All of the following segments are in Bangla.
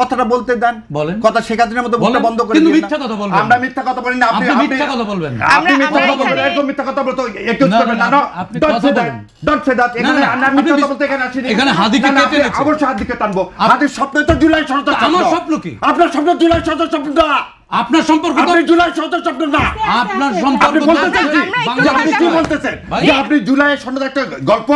কথাটা বলতে দেন। বলেন। কথা শেখাতের মতো বলেন। বন্ধ করে কিন্তু মিথ্যা কথা বলবেন আমরা মিথ্যা কথা বলি না। আপনি আপনি মিথ্যা কথা বলবেন না। আপনি মিথ্যা কথা বলবেন। এরকম মিথ্যা কথা বলতে একটু করবেন না, আপনি কথা বলেন। ডট সে দ্যাট এখানে আমরা মিথ্যা কথা বলতে এখানে আসিনি। এখানে হাদিকে না, না, কে আপনি টেনেছে? অবশ্যই হাদিকে টানবো। হাদির স্বপ্ন তো জুলাই সনদের তা আমার স্বপ্ন কি? আপনার স্বপ্ন জুলাই সনদের স্বপ্ন না আপনার সম্পর্ক তো আপনি জুলাই সনদের স্বপ্ন না। আপনার সম্পর্ক আপনি বলতেছেন কি আপনি বলতেছেন? যে আপনি জুলাই সনদ একটা গল্প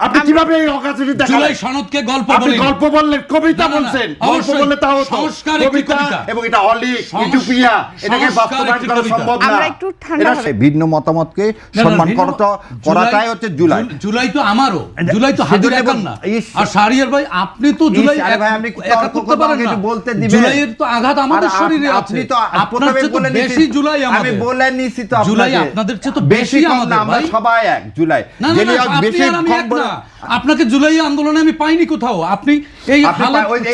আপনি কীভাবে এই অকাশে জুলাই সনদকে গল্প আপনি গল্প বললেন কবিতা বলছেন। গল্প বললে তাও সংস্কার একটি কবিতা। এবং এটা অলি ইউটোপিয়া এটাকে বাস্তবায়ন করা সম্ভব না। আমরা একটু ঠান্ডা এটা ভিন্ন মতামতকে সম্মান করাটা করাটাই হচ্ছে জুলাই। জুলাই তো আমারও। জুলাই তো হাজির একান না। আর শাহরিয়ার ভাই আপনি তো জুলাই আরে ভাই, আপনি তর্ক করতে পারেন না। একটু বলতে দিবেন। জুলাইয়ের তো আঘাত আমাদের শরীরে আপনি তো আপনার চেয়ে তো বেশি জুলাই আমাদের। আমি বলে নিছি তো জুলাই আপনাদের চেয়ে তো বেশি আমাদের আমরা ভাই। সবাই এক জুলাই। না না, না, আপনি বেশি আর আমি কম না। আপনাকে জুলাই আন্দোলনে আমি পাইনি কোথাও। আপনি এই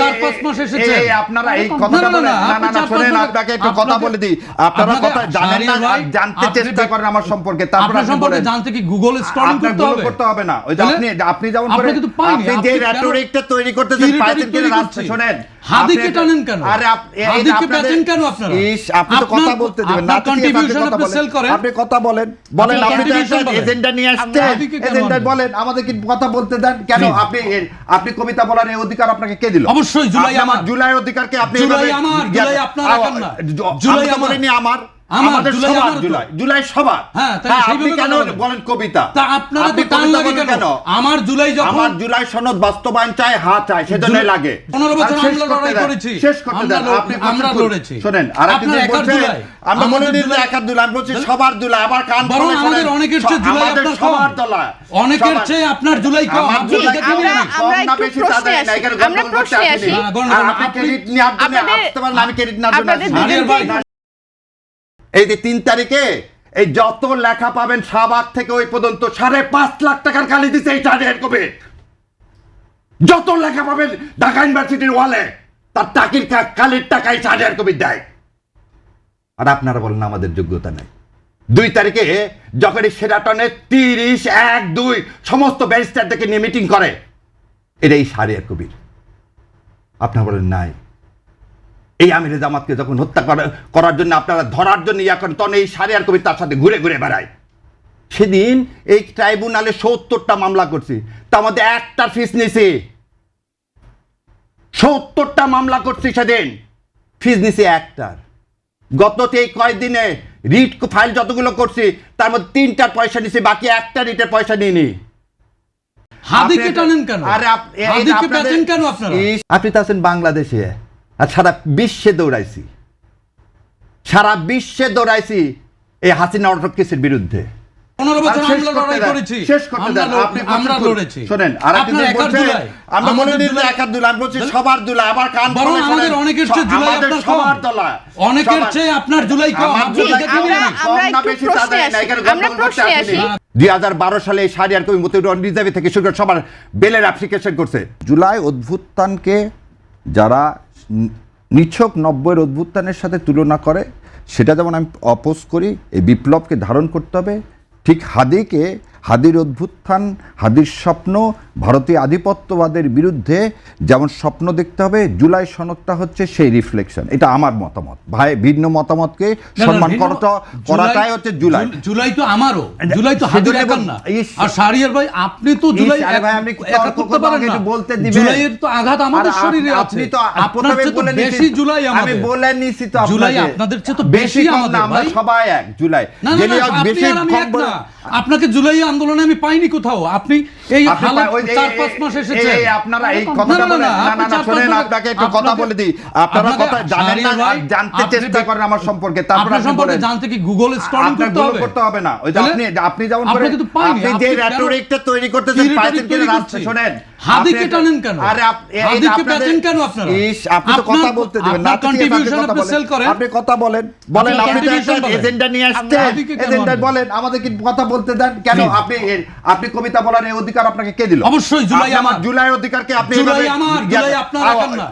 চার পাঁচ মাস এসেছে আপনারা এই কথাটা বলেন। না না না শুনেন আপনাকে একটু কথা বলে দিই। আপনারা কথা জানেন না? জানতে চেষ্টা করেন আমার সম্পর্কে। তারপর আপনি সম্পর্কে জানতে কি গুগল স্টর্ম করতে হবে? করতে হবে না। ওই যে আপনি আপনি যেমন আপনি করে আপনি যে রেটরিকটা তৈরি করতে পাইছেন rhetoric কিনা শুনেন। হাদিকে টানেন কেন? আরে হাদিকে বেচেন কেন আপনারা? ইস, আপনি তো কথা বলতে দিবেন না আছে, আপনি sell করেন। আপনি কথা বলেন বলেন আপনি আপনি তো একটা এজেন্ডা নিয়ে আসতে এজেন্ডা বলেন আমাদের কি কথা বলতে দেন কেন. আপনি আপনি কবিতা বলার এই অধিকার আপনাকে কে দিল অবশ্যই, জুলাই আমার। জুলাই অধিকারকে আপনি জুলাই আমার, জুলাই আপনার। জুলাই আমার আমার, আমাদের সবার জুলাই জুলাই সবার। হ্যাঁ, তাই হ্যাঁ, সেইভাবে আপনি কেন বলেন। কবিতা? তা আপনারা তো টান লাগে কেন? আমার জুলাই যখন আমার জুলাই সনদ বাস্তবায়ন চাই হা চাই সেজন্য লাগে। পনেরো বছর আমরা লড়াই করেছি। শেষ করতে দেন। আপনি আমরা লড়েছি। শোনেন আর একার বলছেন, আমরা মনে দিন জুলাই- একার দুলাই আমি বলছি সবার দুলাই আবার কান বরং আমাদের অনেকের চেয়ে জুলাই আপনার সবার কম। অনেকের চেয়ে আপনার জুলাই কম। আমার জুলাই কম, না বেশি তাদের না, এখানে গন্ডগোল করতে আসিনি। না, না, আপনি আপনি- ক্রেডিট নেওয়ার জন্য আসতে পারেন আমি ক্রেডিট নেওয়ার জন্য আপনাদের আসিনি। আরিয়ার ভাই, দুজনকে- এই যে তিন তারিখে এই যত লেখা পাবেন শাহবাগ থেকে ওই পর্যন্ত সাড়ে পাঁচ লাখ টাকার কালি দিচ্ছে এই চাঁদের কবে। যত লেখা পাবেন ঢাকা ইউনিভার্সিটির ওয়ালে, তার টাকির কালির টাকায় চাঁদের কবি দেয়। আর আপনারা বলেন আমাদের যোগ্যতা নেই। দুই তারিখে যখন এই সেরাটনে তিরিশ, এক, দুই, সমস্ত ব্যারিস্টারদেরকে নিয়ে মিটিং করে এটাই সারিয়ার কবির। আপনারা বলেন নাই। এই আমিরে জামাতকে যখন হত্যা করার জন্য আপনারা ধরার জন্য ইয়া করেন তখন এই সারিয়ার কবি তার সাথে ঘুরে ঘুরে বেড়ায়। সেদিন এই ট্রাইব্যুনালে সত্তরটা মামলা করছি। তার মধ্যে একটা ফিস নিছি। সত্তরটা মামলা করছি সেদিন। ফিস নিছি একটার। গত এই কয়েকদিনে রিট ফাইল যতগুলো করছি তার মধ্যে তিনটার পয়সা নিছি বাকি একটা রিটের পয়সা নিইনি। হাদিকে টানেন কেন? আরে ইস, আপনি তো আছেন বাংলাদেশে। আর সারা বিশ্বে দৌড়াইছি। সারা বিশ্বে দৌড়াইছি এই হাসিনা অটক কেসের বিরুদ্ধে। জুলাই মনে সবার আবার কান অনেকের চেয়ে আপনার। দুই হাজার বারো সালে সারিয়ার কবি মতিউর রিজার্ভে থেকে শুরু করে সবার বেলের অ্যাপ্লিকেশন করছে। জুলাই অভ্যুত্থানকে যারা নিছক নব্বইয়ের অভ্যুত্থানের সাথে তুলনা করে, সেটা যেমন আমি অপোজ করি, এই বিপ্লবকে ধারণ করতে হবে, ঠিক হাদিকে হাদির অভ্যুত্থান হাদির স্বপ্ন ভারতীয় আধিপত্যবাদের বিরুদ্ধে যেমন স্বপ্ন দেখতে হবে জুলাই সনদটা হচ্ছে সেই রিফ্লেকশন এটা আমার মতামত। ভাই ভিন্ন মতামতকে সম্মান করাটা করাটাই হচ্ছে জুলাই। জুলাই তো আমারও। জুলাই তো সেজন্য একান না। আর শাহরিয়ার ভাই আপনি তো জুলাই ভাই, আপনি করতে পারেন না। বলতে দিবেন। জুলাইয়ের তো আঘাত আমাদের শরীরে আছে। আপনি তো আপনার চেয়ে তো বেশি জুলাই আমাদের। আমি বলে নিছি তো জুলাই আপনাদের চেয়ে তো বেশি আমাদের আমরা। সবাই এক জুলাই। আপনি বেশি কম আপনাকে জুলাই আন্দোলনে আমি পাইনি কোথাও। আপনি এই চার পাঁচ মাস এই আপনারা এই কথাটা বলেন। না, না শুনেন আপনাকে একটু কথা বলে দিই। আপনারা কথা জানেন না জানতে চেষ্টা করেন আমার সম্পর্কে। তারপর সম্পর্কে জানতে কি গুগল আপনার করতে হবে? করতে হবে না। ওই যে আপনি আপনি যেমন করে আপনি যে রেটরিকটা তৈরি করতেছেন পাইছেন রাস্তা শুনেন হাদিকে টানেন কেন? আরে হাদিকে কেন আপনারা? ইস আপনি তো কথা বলতে দিবেন না। ঠিক আছে, আপনি sell করেন। আপনি কথা বলেন। বলেন আপনি তো একটা এজেন্ডা নিয়ে আসছেন। এজেন্ডা বলেন আমাদের কি কথা বলতে দেন? কেন আপনি আপনি কবিতা বলার এই অধিকার আপনাকে কে দিল অবশ্যই, জুলাই আমার। জুলাই অধিকারকে আপনি জুলাই আমার, জুলাই আপনার আমার না।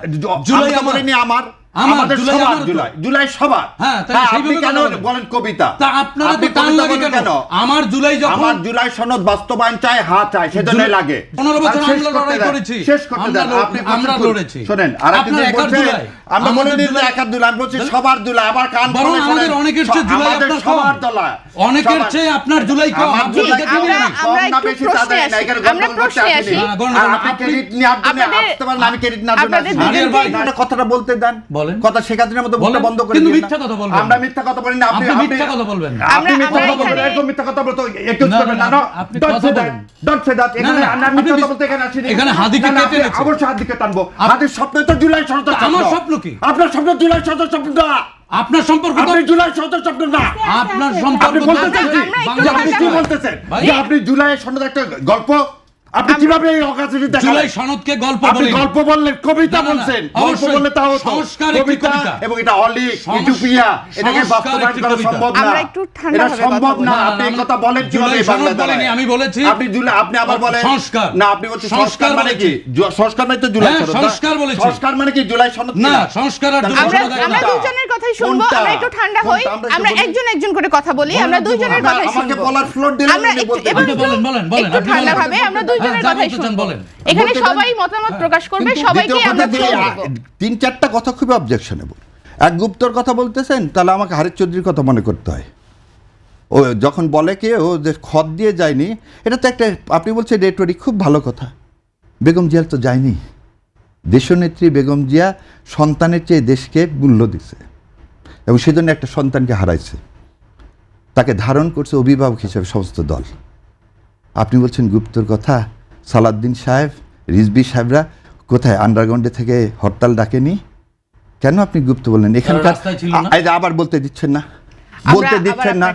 জুলাই আমার। আমাদের সবার জুলাই জুলাই সবার হ্যাঁ, হ্যাঁ, আপনি কেন বলেন। বলেন কবিতা তা আপনারা তো টান কবিতা লাগে বলেন কেন আমার জুলাই যখন আমার জুলাই সনদ বাস্তবায়ন চাই হা চাই সেজন্য লাগে পনেরো বছর আমরা লড়াই করেছি। শেষ করতে দেন আপনি আমরা লড়েছি। শোনেন আর আপনি আপনার বলছেন জুলাই। আমরা বলে দিন একার জুলাই আমি বলছি সবার জুলাই আবার কান বরং আমাদের অনেকের চেয়ে জুলাই আপনার সবার কম। অনেকের চেয়ে আপনার জুলাই কম আপনি জুলাই দেখে কম নিলেন। না, আমরা- আমরা একটু প্রশ্নে আসি। আমরা প্রশ্নে আসি। হ্যাঁ, গন্ডগোল আর না। আপনি আপনি- ক্রেডিট নেওয়ার জন্য আসতে পারেন, আমি ক্রেডিট আপনাদের একটা কথাটা বলতে দেন বলেন। কথা শেখাতে মতো মুখটা বন্ধ করে কিন্তু মিথ্যা কথা বলবেন। আমরা মিথ্যা কথা বলি না আপনি আপনি মিথ্যা কথা বলবেন। না। আপনি মিথ্যা কথা বলবেন এরকম মিথ্যা কথা বলতে একুশ করবেন না, না না আপনি কথা বলেন। ডট সে দ্যাট এখানে না, না, মিথ্যা কথা বলতে এখানে আসিনি। এখানে হাদিকে না, না, কেটে আপনি এনেছেন। হাদিকে টানবো। হাদির স্বপ্ন তো জুলাই সরকার আমার স্বপ্ন কি? আপনার স্বপ্ন জুলাই স্বপ্ন না আপনার সম্পর্ক আপনি জুলাই না। আপনার সম্পর্ক আপনি বলতেছেন আপনি জুলাই সনদ একটা গল্প আপনি কীভাবে এই অকাশে জুলাই সনদকে গল্প আপনি গল্প বললেন কবিতা বলছেন। গল্প বললে তাও সংস্কার একটি কবিতা। এবং এটা অলি ইউটোপিয়া এটাকে বাস্তবায়ন করা সম্ভব না। আমরা একটু ঠান্ডা এটা সম্ভব না। আপনি এই কথা বলেন জুলাই কীভাবে সনদ বাংলা আমি বলেছি। আপনি জুলাই আপনি আবার বলেন সংস্কার। না আপনি বলছেন সংস্কার মানে কি? সংস্কার মানে তো জুলাই হ্যাঁ, সনদ না? সংস্কার বলেছি। সংস্কার মানে কি? জুলাই সনদ না সংস্কার আর জুলাই আমরা আমরা। দুজনের কথাই শুনব আমরা একটু ঠান্ডা হই আমরা একজন একজন করে কথা বলি আমরা বলেন, দুইজনের আমরা- কথাই আমাকে বলার ফ্লোর দিলে আমরা আপনি একটু- বলতে এবার আপনি একটু- বলেন, বলেন, বলেন, আপনি ঠান্ডা ভাবে আমরা হ্যাঁ, কথাই শুনব। এখানে সবাই মতামত প্রকাশ করবে সবাইকে আমরা তিন চারটা কথা খুবই অবজেকশনেবল এক গুপ্তর কথা বলতেছেন তাহলে আমাকে হারিফ চৌধুরীর কথা মনে করতে হয়। ও যখন বলে কে ও যে খত দিয়ে যায়নি এটা তো একটা আপনি বলছেন রেটরিক খুব ভালো কথা। বেগম জিয়ার তো যায়নি। দেশনেত্রী বেগম জিয়া সন্তানের চেয়ে দেশকে মূল্য দিছে। এবং সেজন্য একটা সন্তানকে হারাইছে। তাকে ধারণ করছে অভিভাবক হিসেবে সমস্ত দল। আপনি বলছেন গুপ্তর কথা। সালাদ্দিন সাহেব রিজবি সাহেবরা কোথায়? আন্ডারগ্রাউন্ডে থেকে হরতাল ডাকেনি? কেন আপনি গুপ্ত বললেন? এখানকার আবার বলতে দিচ্ছেন না। বলতে দিচ্ছেন না।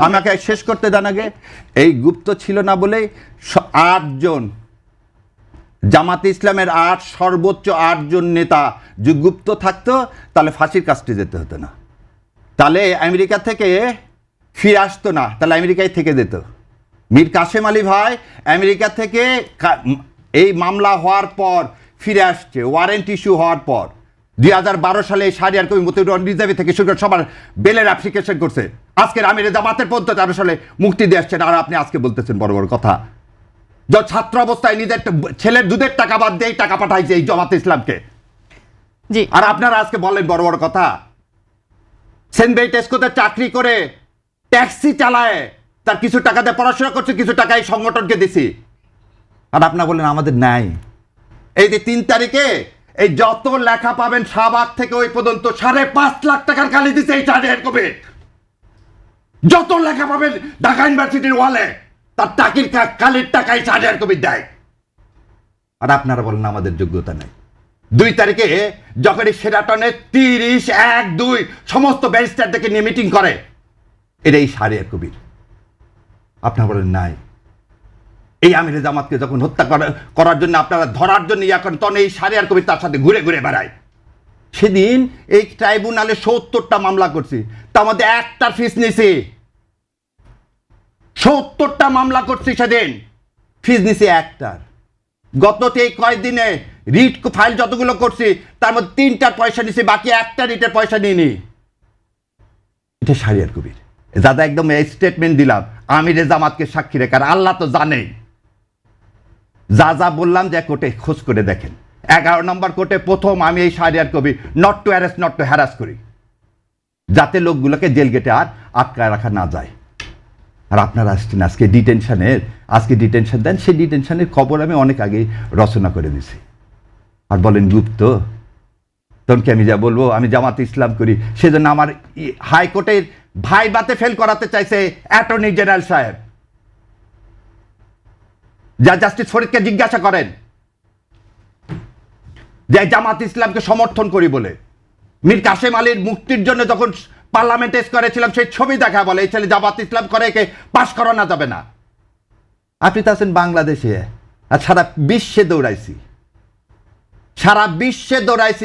আমাকে শেষ করতে দেন আগে। এই গুপ্ত ছিল না বলেই স- আটজন। জামাতে ইসলামের আট সর্বোচ্চ আটজন নেতা। যে গুপ্ত থাকতো তাহলে ফাঁসির কাজটি যেতে হতো না। তাহলে আমেরিকা থেকে ফিরে আসতো না। তাহলে আমেরিকায় থেকে যেত। মীর কাসেম আলী ভাই আমেরিকা থেকে এই মামলা হওয়ার পর ফিরে আসছে ওয়ারেন্ট ইস্যু হওয়ার পর। দুই হাজার বারো সালে সারিয়ার কবি মতিউর রিজার্ভে থেকে শুরু করে সবার বেলের অ্যাপ্লিকেশন করছে। আজকের আমিরে জামাতের পর্যন্ত তেরো সালে মুক্তি দিয়ে আসছেন। আর আপনি আজকে বলতেছেন বড় বড় কথা। যে ছাত্র অবস্থায় নিজের ছেলের দুধের টাকা বাদ দিয়ে টাকা পাঠাইছে এই জামাতে ইসলামকে। জি। আর আপনারা আজকে বলেন বড় বড় কথা। সেন্ট টেস্কোতে চাকরি করে ট্যাক্সি চালায়। তার কিছু টাকাতে পড়াশোনা করছে, কিছু টাকা এই সংগঠনকে দিছি। আর আপনারা বললেন, আমাদের নাই। এই যে তিন তারিখে এই যত লেখা পাবেন শাহবাগ থেকে ওই পর্যন্ত সাড়ে পাঁচ লাখ টাকার কালি দিছে এই চার্জের কবে। যত লেখা পাবেন ঢাকা ইউনিভার্সিটির ওয়ালে, তার টাকির কালির টাকাই চার্জের কবি দেয়। আর আপনারা বলেন, আমাদের যোগ্যতা নেই। দুই তারিখে যখন এই সেরাটনে তিরিশ, এক, দুই, সমস্ত ব্যারিস্টারদেরকে নিয়ে মিটিং করে এটা এই সারিয়ার কবির। আপনারা বলেন নাই। এই আমিরে জামাতকে যখন হত্যা করা- করার জন্য আপনারা ধরার জন্য ইয়া করেন, তখন এই সারিয়ার কবির তার সাথে ঘুরে ঘুরে বেড়ায়। সেদিন এই ট্রাইব্যুনালে সত্তরটা মামলা করছি, তার মধ্যে একটার ফিস নিছি। সত্তরটা মামলা করছি সেদিন, ফিস নিছি একটার। গত এই কয়েকদিনে রিট ফাইল যতগুলো করছি, তার মধ্যে তিনটার পয়সা নিছি, বাকি একটা রিটের পয়সা নিইনি। এটা সারিয়ার কবির। দাদা একদম স্টেটমেন্ট দিলাম। আমি রেজামাতকে সাক্ষী রেখার আল্লাহ তো জানেই। যা যা বললাম যে কোর্টে খোঁজ করে দেখেন। এগারো নম্বর কোর্টে প্রথম আমি এই সারিয়ার কবি not to arrest not to harass করি। যাতে লোকগুলোকে জেল গেটে আর আটকায় রাখা না যায়। আর আপনারা আসছেন আজকে ডিটেনশনের আজকে ডিটেনশন দেন, সেই ডিটেনশনের খবর আমি অনেক আগেই রচনা করে দিছি আর বলেন, গুপ্ত, তখন কি আমি যা বলব? আমি জামাত ইসলাম করি। সেজন্য আমার হাইকোর্টের ভাই বাতে ফেল করাতে চাইছে অ্যাটর্নি জেনারেল সাহেব। যা জাস্টিস ফরিদকে জিজ্ঞাসা করেন, যে জামাত ইসলামকে সমর্থন করি বলে। মীর কাসেম আলীর মুক্তির জন্য যখন পার্লামেন্টে করেছিলাম, সেই ছবি দেখা বলে, এই ছেলে জামাত ইসলাম করে, একে পাশ করানো যাবে না। আপনি তো আছেন বাংলাদেশে, আর সারা বিশ্বে দৌড়াইছি। সারা বিশ্বে দৌড়াইছি।